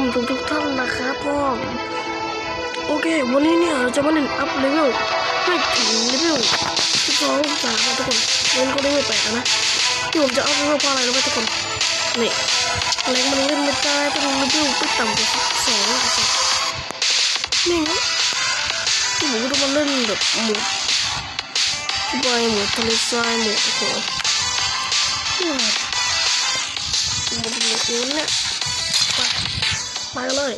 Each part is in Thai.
มทุกทุกๆท่านนะครับพ่อโอเค วันนี้เนี่ยเราจะมาเล่นอัพเลเวลให้ถึงเลเวลที่สองสามนทุกคนเล่นก็เลเวลแปดแล้วนะที่ผมจะอัพเลเวลเพราะอะไรรู้ไหมทุกคนนี่แรงมันเล่นไม่ได้ต้องเลเวลต้องต่ำกว่าสองนะสินี่นะที่ผมก็ต้องมาเล่นแบบหมดที่บายหมดทะเลทรายหมดโอ้โหเนี่หมดเลยเองเนี่ย ไปเลย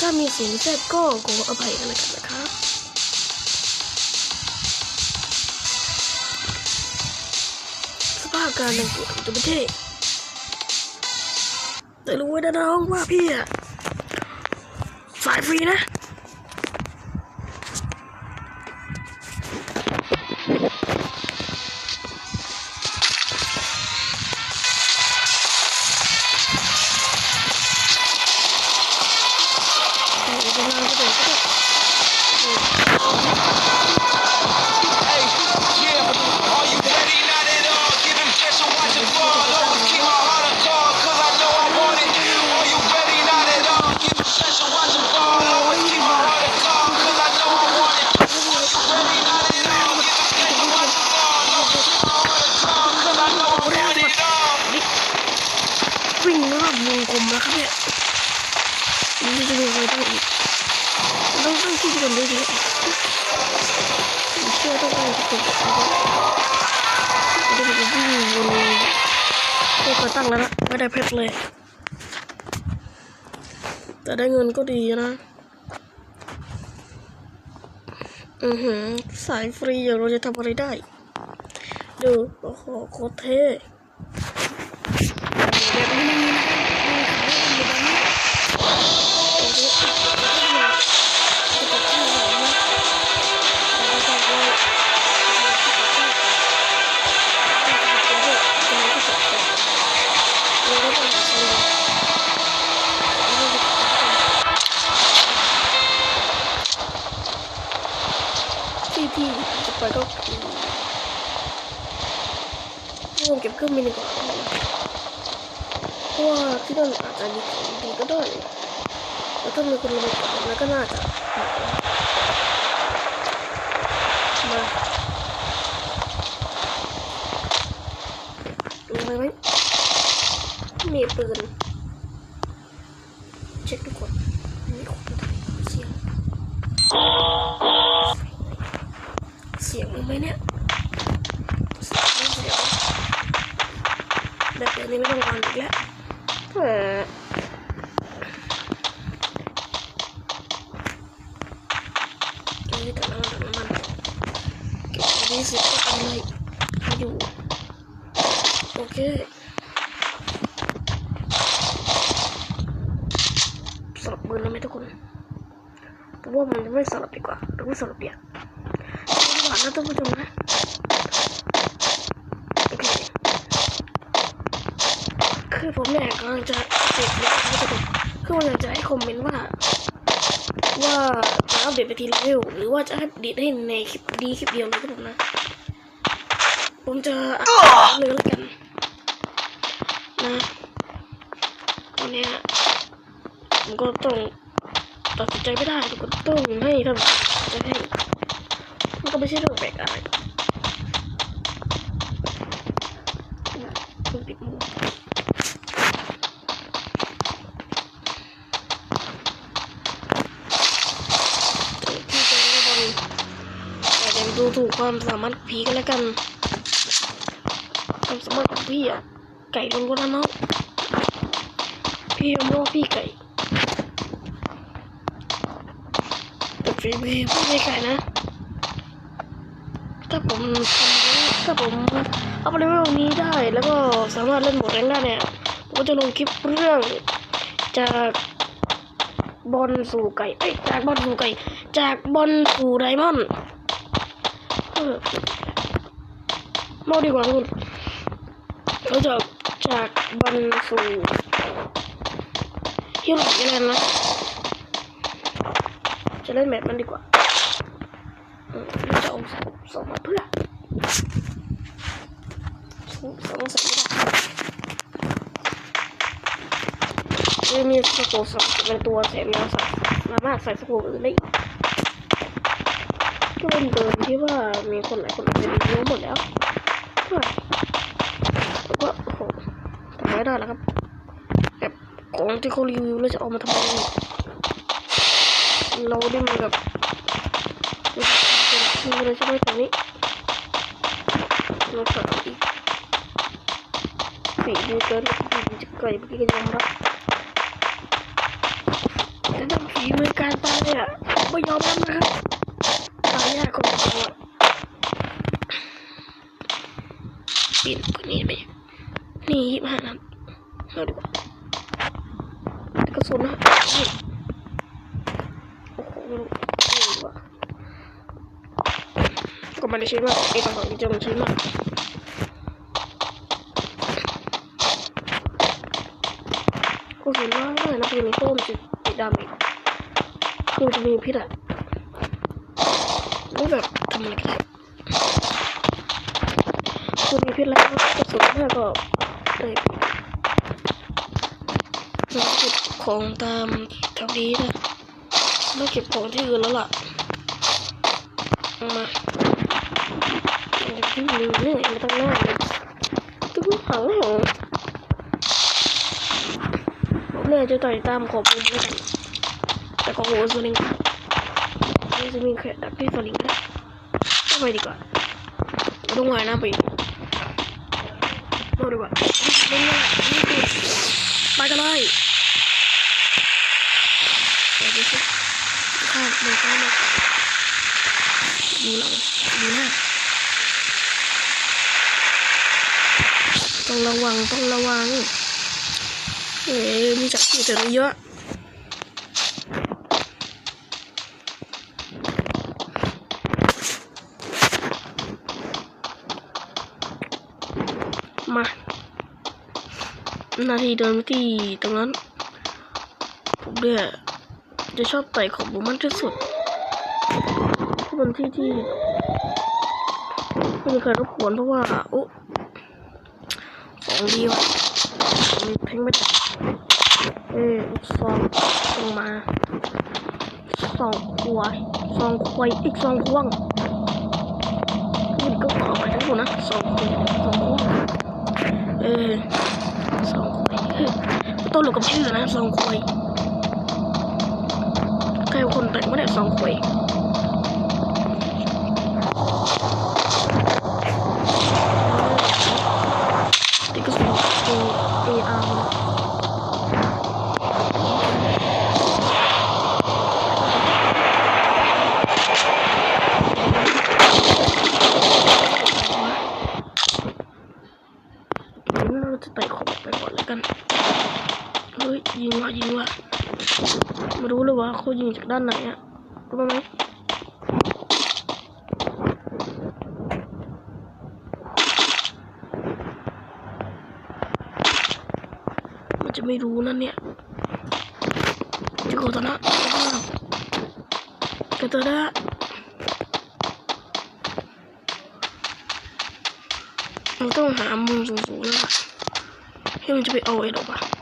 ถ้ามีเสียงแทรกก็ขออภัยกันแล้วกันนะครับสภาพการดังกล่าวจะไม่เท่แต่รู้ไว้นะน้องว่าพี่อะสายฟรีนะ ไม่ได้เพชรเลย แต่ได้เงินก็ดีนะ อือหือ สายฟรีอย่างเราจะทำอะไรได้ ดู โอ้โห โคตรเท่ ที่ที่จะไปก็คือลงเก็บเครื่องบินดีกว่าเพราะว่าที่นั่นอาจจะมีของดีก็ได้แต่ถ้ามีคนมาก่อนแล้วก็น่าจะมาดูไหมไหมมีปืน แบบเดี๋ยวนี้ไม่ต้องการอีก คือผมอยากจะให้คอมเมนต์ว่า ว่าจะอัปเดตไปทีละเร็วหรือว่าจะอัปเดตให้ในคลิปดีคลิปเดียวเลยครับผมนะ ผมจะอัปเดตเลยแล้วกันนะวันเนี้ยผมก็ต้องตัดสินใจไม่ได้ทุกคนต้องให้ท่านจะให้มันก็ไม่ใช่เรื่องแปลกอะไรคุณปิดมุมพี่จะไม่บอลแต่ยัง ดูถูกความสามารถพี่กันแล้วกัน ความสามารถของพี่อะไก่ลงก็แล้วเนาะพี่ยอมรับว่าพี่ไก่แต่ฝีมือพี่ไม่ไก่นะ ถ้าผมทำได้ถ้าผมอัพเลเวลนี้ได้แล้วก็สามารถเล่นหมดแรงได้เนี่ยผมก็จะลงคลิปเรื่องจากบอลสู่ไก่ เอ้ย จากบอลสู่ไก่ จากบอลสู่ไดมอนด์ เออมองดีกว่าคุณเขาจะจากบอลสู่ฮิโร่กันแล้วนะจะเล่นแบบนั้นดีกว่าเออแล้วจะเอาส่งมาเพื่อส่งส่งใส่ไม่ได้มีสโคปสองเป็นตัวแถมยังสามารถใส่สโคปอื่นได้อีก ก็เป็นเดิมที่ว่ามีคนหลายคนอาจจะรีวิวหมดแล้วก็แล้วก็โอ้โหทำไม่ได้แล้วครับแบบของที่เขารีวิวแล้วจะเอามาทำไมเนี่ยเราได้มาแบบเป็นทีมเลยใช่ไหมตรงนี้เราสามอีกฝีมือเกินฝีมือจะเกิดเมื่อกี้ก็ยอมรับแต่ถ้าฝีมือการตายเนี่ยไม่ยอมรับนะครับ ตายยากคนเราอะปีนคนนี้ไปนี่ยี่ห้านัดเอาดีกระสุนนะโอ้โหไม่รู้ไม่รู้ว่าก็ไม่ได้ใช้มากไอ้ต่างๆที่จะมันใช้มากก็เห็นว่าได้นะปืนนี้โต้มจะติดดาเมจคือจะมีพิษอะ แล้แบบทำอะไรก็ได้คือมีพิษแล้วกระสุนแม่ก็ได้เราเก็บของตามแถวนี้นะไม่เก็บของที่อื่นแล้วล่ะมาเดี๋ยวพี่ลืมเรื่องมาตั้งหน้าเลยตึ้งหังหังผมเลยจะต่อยตามขอบมุมแล้วกันแต่ของโหสลิงนี่จะมีแค่ดักที่สลิง ก็ได้ก็ไปดีกว่าไม่ต้องว่ายน้ำไปอีกเอาดีกว่าเล่ง่ายนี่คือไปกันเลยเดี๋ยวดูสิข้างมือซ้ายมือดูหลังดูหน้าต้องระวังต้องระวังเอ๊ะมีจักรที่แต่เยอะ มา นาทีเดินไปที่ตรงนั้น ผมเนี่ยจะชอบไต่ของบุมันที่สุดที่เป็นที่ที่ไม่มีใครรบกวนเพราะว่าโอ้ของดีว่ะมีเพลงไม่ได้เออลูกซองลงมาสองควายสองควายอีกสองควงนี่ก็ขอไปทั้งหมดนะสองควงสองควงเออ ต้นหลกกับชื่อนะสองควยใครเป็นคนแต่งไม่ได้สองควยติดกระสุนเอเออาร์งั้นเราจะไต่ขอบไปก่อนแล้วกัน เฮ้ย ยิงว่ะไม่รู้เลยว่าเขายิงจากด้านไหนอะรู้ไหมมันจะไม่รู้นั่นเนี่ยจะโกตนะกระตนะเราต้องหามุมสูงๆแล้วล่ะที่มันจะไปเอาไอ้ดอกอะ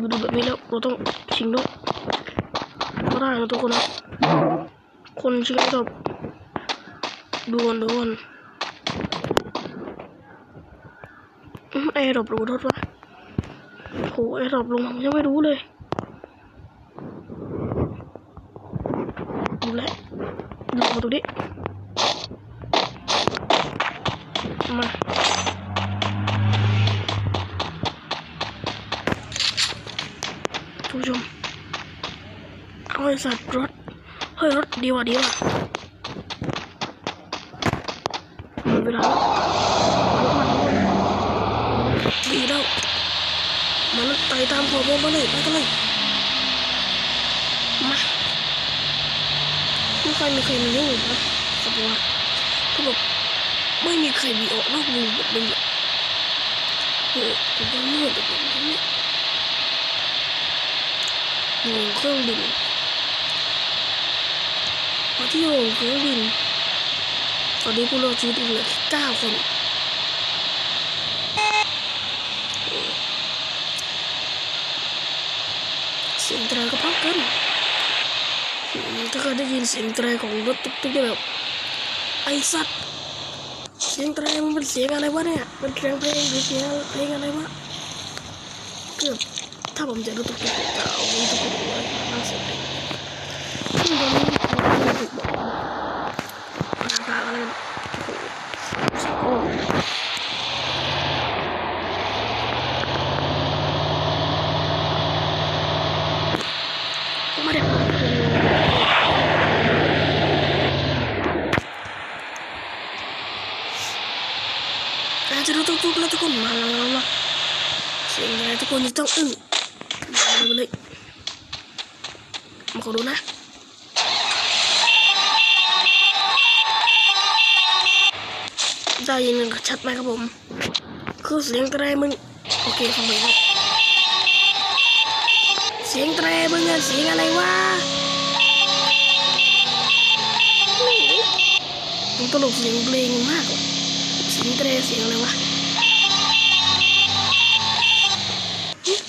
ดูดูแบบนี้แล้วเราต้องชิงด้วยก็ได้นะทุกคนนะคนชิงไอ้ดอกดวนดวนอืมไอ้ดอกรู้ทษวะโหไอ้ดอกลงผมยังไม่รู้เลยดูแลดูมาดูดิมา สัตว์รถ เฮ้ยรถดีว่ะดีว่ะหมดเวลาดีแล้วมันไต่ตามขอบวงมาเลยไปกันเลยมาไม่ค่อยมีใครมายุ่นะขบวนก็แบบไม่มีใครมีออกนอกวงแบบนี้เออผมก็เมื่อยแบบนี้อยู่เครื่องบิน มาที่อยู่เครื่องบินตอนนี้ผู้รอดชีวิตเหลือแค่เก้าคนสียงแตรก็พักกันถ้าเคยได้ยินเสียงแตรของรถตุ๊กๆเนี่ยแบบไอ้สัตว์เสียงแตรมันเป็นเสียงอะไรวะเนี่ยเป็นเสียงเพลงหรือเสียงเพลงอะไรวะเกือบถ้าผมจะรถตุ๊กๆจะเอารถตุ๊กๆไว้น่าเสียดายซึ่งตอนนี้ผมไม่ถูกบอก ราคาอะไรกันโอ้โหไม่ได้เปิดอาจจะรู้ทุกๆแล้วทุกคนมามามามาเสียงอะไรทุกคนจะต้องอึ้งมาเลยมาเลยมาขอดูนะ ได้ยินกันชัดไหมครับผม คือเสียงแตรมึง โอเคฟังไปครับ เสียงแตรมึงอะเสียงอะไรวะมึงตลกเสียงเพลงมากเสียงแตรเสียงอะไรวะ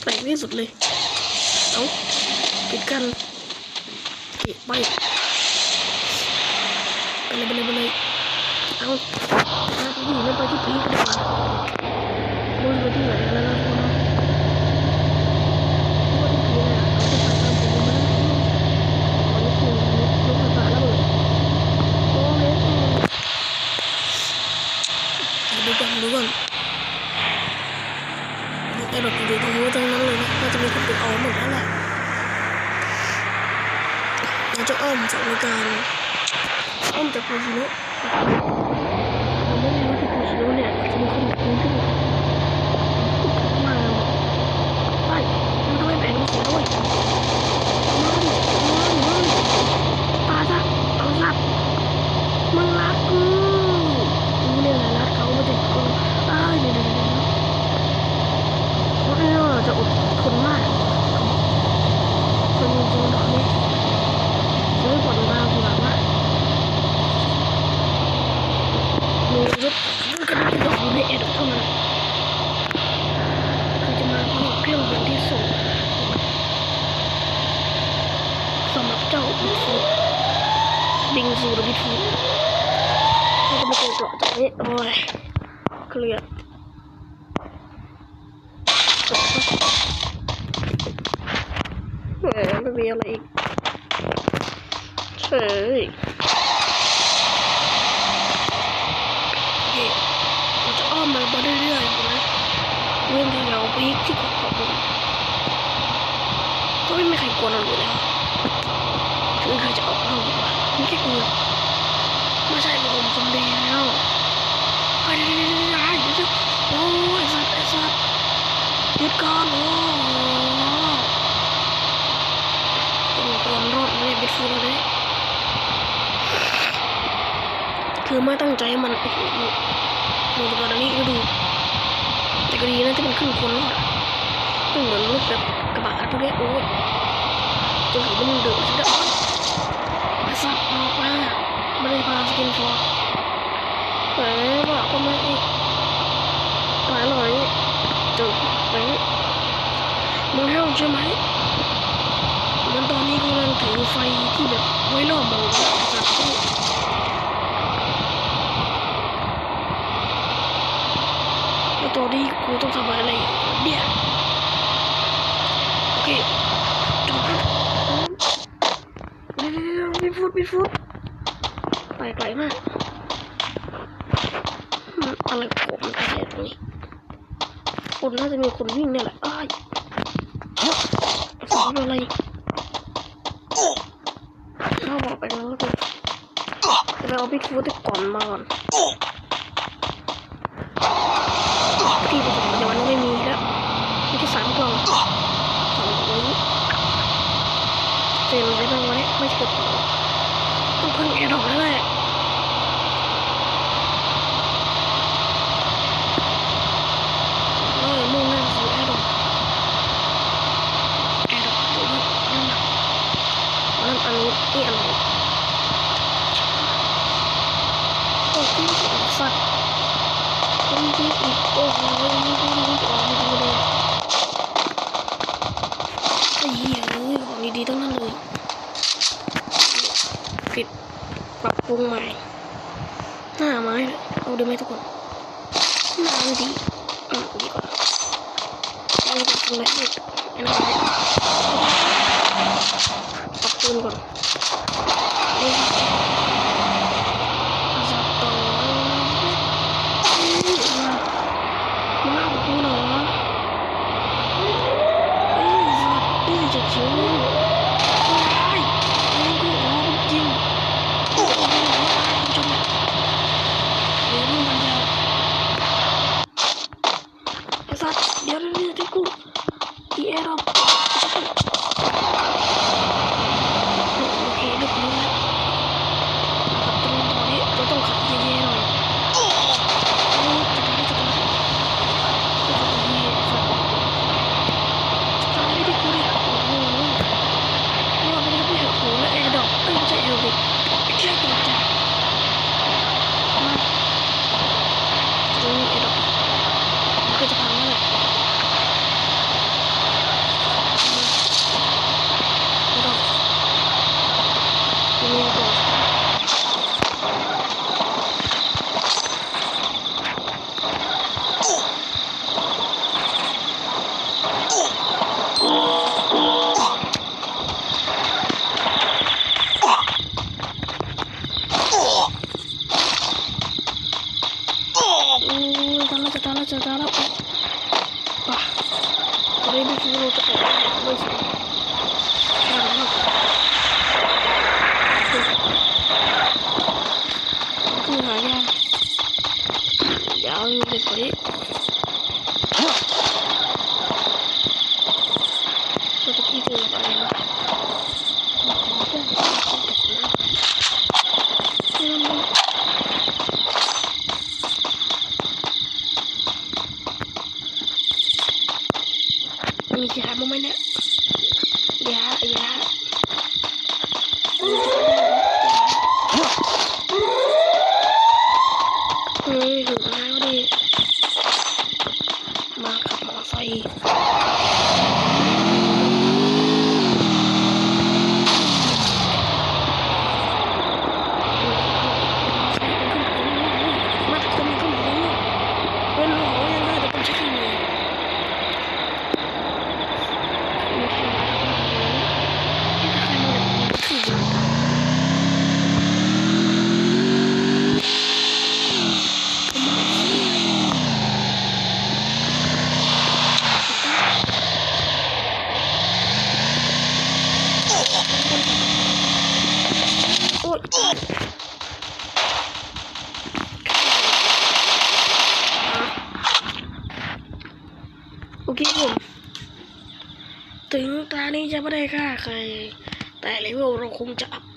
แปลกที่สุดเลย เอาปิดกันโอเคไปไปเลยไปเลยไปเลย เอาไปที่นี่ไม่ไปที่พีคดีกว่าไม่รู้จะไปที่ไหนแล้วนะคุณเพราะว่าที่พีคเนี่ยเอาไปตามผมมาแล้วตอนนี้คือลูกภาษาแล้วเลยโอ้เล็กดูก่อนดูก่อนไอ้แบบอยู่ตรงนู้นตรงนั้นเลยนะน่าจะมีคนไปเอาหมดแล้วแหละเราจะอ้อมฝั่งในการอ้อมจากโคชิโนะผมไม่ รู้เนี่ยจะมีคนแบบนี้ขึ้นมาไปมันทำไม่แบ่งเสียด้วยมันมันมันตาซะเอาสัตว์มึงรักกูกูเนี่ยแหละรักเขาไม่ได้กูอ้ายเดี๋ยวเดี๋ยวเดี๋ยวเพราะเนี่ยจะอดทนมากจนจริงๆตอนนี้จะไม่ปวดมากูแบบว่ามี รถมันก็ไม่ด้อยู่ในแอร์เท่านั้นคือจะมาพร้อมกับเครื่องบินที่สูงสำหรับเจ้าบิทฟูบิงซูหรือบิทฟูเราจะม่เจอเกาะตรงนี้โอ้ยเคลียร์แหมไม่มีอะไรอีกเฉย โอเคเรา จะอ้อมไปมาเรื่อยๆนะเรื่องที่เราพีคที่ขอบขอบก็ไม่มีใครกลัวเราอยู่แล้วถึงใครจะออกเราดีกว่าไม่แค่กลัวไม่ใช่ผมคนเดียวไอ้ไอ้เดี๋ยวโอ้ยสัตว์ไอ้สัตว์ยุดก่อนโอ้คนควรรอดไม่ได้บิดฟูเลยคือไม่ตั้งใจมันโอ้โห ดูดูกันอันนี้ก็ดูแต่ก็ดีนะที่มันขึ้นคนรอดอะไม่เหมือนรถแบบกระบะพวกนี้โอ้ยจะถือว่ามันเดือดซะด้วยไอ้สัตว์ออกมาไม่ได้พาสกินฟอร์แหมว่าก็ไม่ตายหน่อยจอแหมมึงให้ผมใช่ไหมมันตอนนี้กำลังถือไฟที่แบบไว้ล่อมองสัตว์ตอนนี้ กูต้องทำอะไรเนี่ยโอเคจบแล้วเร็วๆๆบินฟุตบินฟุตไปไกลมากอะไรของผมอะไรตรงนี้คนน่าจะมีคนวิ่งเนี่ยแหละอ้ายสอนอะไรเข้าบอกไปแล้วแล้วกันจะไปเอาบิ๊กฟุตก่อนมาก่อน ที่ประจำวันไม่มีแล้วมีแค่สามกล่องสองนี้ เจออะไรบ้างวะเนี่ยไม่ใช่กระเป๋าต้องพึ่งแอร์ดรอกแล้วแหละเลยมุ่งหน้าสู่แอร์ดรอกแอร์ดรอกอยู่นี่นั่นน่ะนั่นอันนี้นี่อันไหนโอ้ที่สองสัตว์คนที่อีกโอ้โห วงใหม่ หน้าไม้เอาดูไหมทุกคนนานดี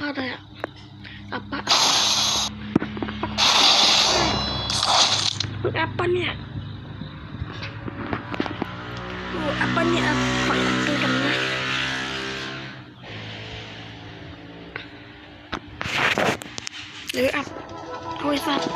อะไรยอะอัปปะลูอแอปเปิลเนี่ยดูแอปเปิลเนี่ยขอแอปเกันนะหรือแอปโทรศัพท์